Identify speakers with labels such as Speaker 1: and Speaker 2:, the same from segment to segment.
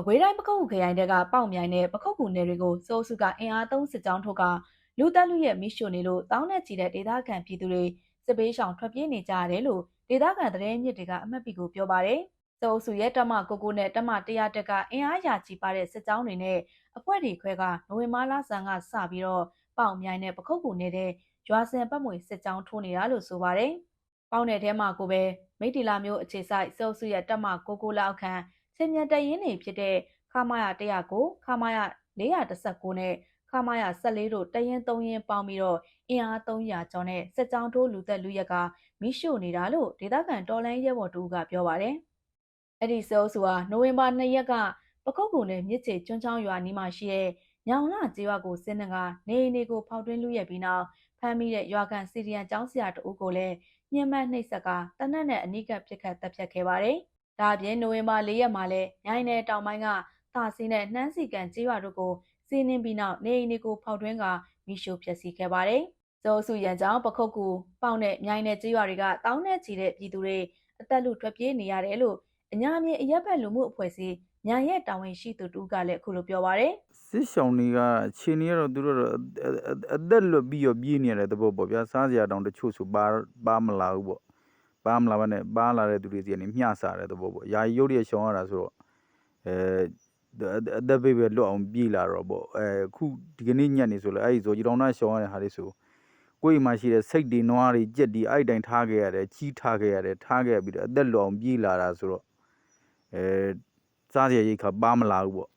Speaker 1: မကွေးတိုင်းပခုတ်ကူခရိုင်တဲကပေါက်မြိုင်နဲ့ပခုတ်ကူနယ်တွေကိုစိုးစုကအင်အားသုံးစစ်ကြောင်းထုတ်ကလူတက်လူရဲ့မိရှို့နေလို့တောင်းနဲ့ချီတဲ့ဒေသခံပြည်သူတွေစစ်ပေးရှောင်ထွက်ပြေးနေကြရတယ်လို့ဒေသခံသတင်းမြစ်တွေကအမှတ်ပိကိုပြောပါတယ်။စိုးစုရဲ့တမကိုကိုနဲ့တမ100တက်ကအင်အားရာချီပါတဲ့စစ်ကြောင်းတွေနဲ့အဖွဲ့တွေခွဲကနိုဝင်ဘာလဆန်းကစပြီးတော့ပေါက်မြိုင်နဲ့ပခုတ်ကူနယ်တဲ့ရွာစင်ပတ်မွေစစ်ကြောင်းထိုးနေတာလို့ဆိုပါတယ်။ပေါက်နယ်ထဲမှာကိုပဲမိတ္တီလာမျိုးအခြေဆိုင်စိုးစုရဲ့တမကိုကိုလောက်ခန့် ချင်းမြန်တရင်နေဖြစ်တဲ့ခမာယာ109ခမာယာ419နဲ့ခမာယာ14တို့တရင်3ရင်ပေါင်းပြီးတော့အင်အား300ကျော်နဲ့စစ်ကြောင်းထိုးလူသက်လူရက်ကမိရှို့နေတာလို့ဒေသခံတော်လိုင်းရဲဘော်တူကပြောပါတယ်။အဲ့ဒီစောစုဟာနိုဝင်ဘာ2ရက်ကပကုတ်ကူနဲ့မြစ်ချေကျွန်းချောင်းရွာနီးမှာရှိတဲ့ညောင်လာကျေးရွာကိုစင်းနှကနေအိမ်တွေကိုဖောက်ထွင်းလူရက်ပြီးနောက်ဖမ်းမိတဲ့ရွာကန်စီရီယန်ကျောင်းဆရာတအုပ်ကိုလည်းညှဉ်းပန်းနှိပ်စက်ကတနက်နဲ့အနိကပြစ်ခတ်တပ်ဖြတ်ခဲ့ပါတယ်။ ဒါအပြင်နိုဝင်ဘာ4ရက်မှာလည်းညိုင်းနယ်တောင်ပိုင်းကတာစင်းနဲ့နှမ်းစီကန်ကျေးရွာတို့ကိုစီးနှင်းပြီးနောက်နေအိမ်တွေကိုဖောက်ထွင်းကမိရှို့ဖျက်ဆီးခဲ့ပါတယ်။ဇောစုရန်ကြောင့်ပခုတ်ကူပေါက်နဲ့မြိုင်းနယ်ကျေးရွာတွေကတောင်းနဲ့ချီတဲ့ပြည်သူတွေအသက်လူထွက်ပြေးနေရတယ်လို့အညာမြေအရက်ဘက်လူမှုအဖွဲ့အစည်းညာရဲ့တာဝန်ရှိသူတူကလည်းအခုလိုပြောပါတယ်။
Speaker 2: စစ်ရှောင်းတွေကခြေနေရတော့သူတို့တော့အအအသက်လွတ်ပြီးတော့ပြေးနေရတဲ့သဘောပေါ့ဗျာစားစရာတောင်တချို့ဆိုပါပါမလာဘူးပေါ့ ပါမလာဘဲနဲ့ပါလာတဲ့သူတွေစီကနေမျှစားတဲ့သဘောပေါ့ယာယီရုပ်ရရှောင်းရတာဆိုတော့အဲအသက်ဘေးပဲလွတ်အောင်ပြေးလာတော့ပေါ့အဲခုဒီကနေ့ညက်နေဆိုလဲအဲ့ဒီဆိုကြီးတောင်သားရှောင်းရတဲ့ဟာတွေဆိုကိုယ်မှာရှိတဲ့စိတ်တွေနွားတွေကြက်တွေအဲ့တိုင်းထားခဲ့ရတယ်ကြီးထားခဲ့ရတယ်ထားခဲ့ပြီးတော့အသက်လွတ်အောင်ပြေးလာတာဆိုတော့အဲစားစရာရိတ်ခါပါမလာဘူးပေါ့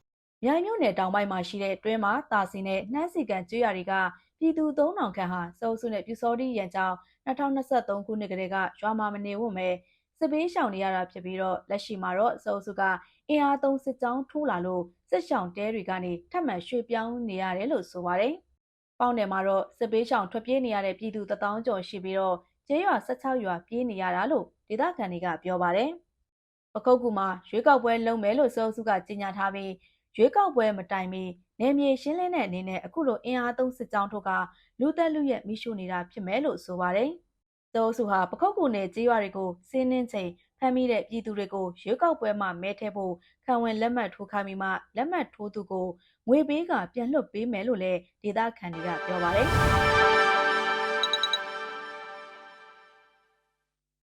Speaker 1: မြိုင်မြို့နယ်တောင်ပိုင်းမှာရှိတဲ့တွင်းမှာတာစီနဲ့နှမ်းစီကန်ကျွေးရတွေကပြည်သူ3000ခန့်ဟာစုံစုနဲ့ပြူစောတိရန်ကြောင်း2023ခုနှစ်ကလေးကရွာမှာမနေဝတ်မဲ့စစ်ပေးရှောင်နေရတာဖြစ်ပြီးတော့လက်ရှိမှာတော့စုံစုကအင်အားသုံးစစ်ကြောင်းထိုးလာလို့စစ်ရှောင်တဲတွေကနေထပ်မံရွှေ့ပြောင်းနေရတယ်လို့ဆိုပါတယ်။ပေါင်းနယ်မှာတော့စစ်ပေးရှောင်ထွက်ပြေးနေရတဲ့ပြည်သူ1000ကျော်ရှိပြီးတော့ကျေးရွာ16ရွာပြေးနေရတာလို့ဒေသခံတွေကပြောပါတယ်။ပခုတ်ကူမှာရွေးကောက်ပွဲလုပ်မယ်လို့စုံစုကကြေညာထားပြီး ရွေးကောက်ပွဲမတိုင်မီနေမြေရှင်းလင်းတဲ့အနေနဲ့အခုလိုအင်အားသုံးစစ်ကြောင်းထုတ်ကလူသက်လူရဲ့မိရှုနေတာဖြစ်မယ်လို့ဆိုပါတယ်။သောစုဟာပခုတ်ကူနယ်ကြေးရွာတွေကိုစင်းနှင်းချိန်ဖမ်းမိတဲ့ပြည်သူတွေကိုရွေးကောက်ပွဲမှာမဲထည့်ဖို့ခံဝင်လက်မှတ်ထိုးခိုင်းပြီးမှလက်မှတ်ထိုးသူကိုငွေပေးကပြန်လွှတ်ပေးမယ်လို့လည်းဒေသခံတွေကပြောပါတယ်။